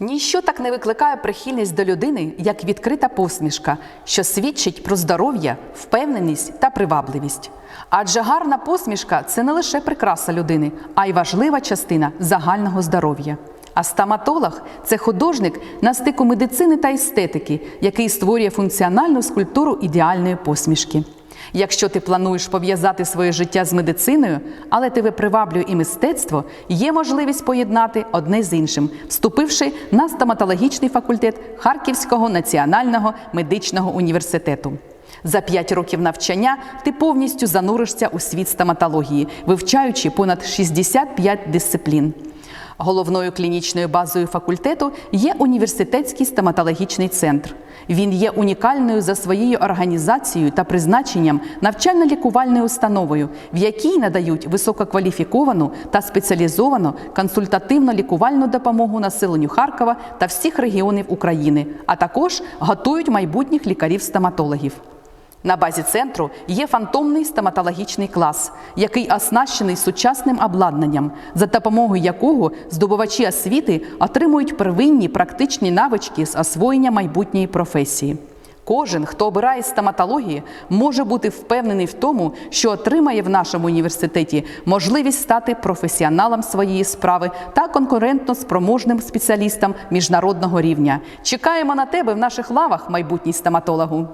Ніщо так не викликає прихильність до людини, як відкрита посмішка, що свідчить про здоров'я, впевненість та привабливість. Адже гарна посмішка це не лише прикраса людини, а й важлива частина загального здоров'я. А стоматолог це художник на стику медицини та естетики, який створює функціональну скульптуру ідеальної посмішки. Якщо ти плануєш пов'язати своє життя з медициною, але тебе приваблює і мистецтво, є можливість поєднати одне з іншим, вступивши на стоматологічний факультет Харківського національного медичного університету. За п'ять років навчання ти повністю зануришся у світ стоматології, вивчаючи понад 65 дисциплін. Головною клінічною базою факультету є університетський стоматологічний центр. Він є унікальною за своєю організацією та призначенням навчально-лікувальною установою, в якій надають висококваліфіковану та спеціалізовану консультативно-лікувальну допомогу населенню Харкова та всіх регіонів України, а також готують майбутніх лікарів-стоматологів. На базі центру є фантомний стоматологічний клас, який оснащений сучасним обладнанням, за допомогою якого здобувачі освіти отримують первинні практичні навички з освоєння майбутньої професії. Кожен, хто обирає стоматологію, може бути впевнений в тому, що отримає в нашому університеті можливість стати професіоналом своєї справи та конкурентно спроможним спеціалістом міжнародного рівня. Чекаємо на тебе в наших лавах, майбутній стоматологу.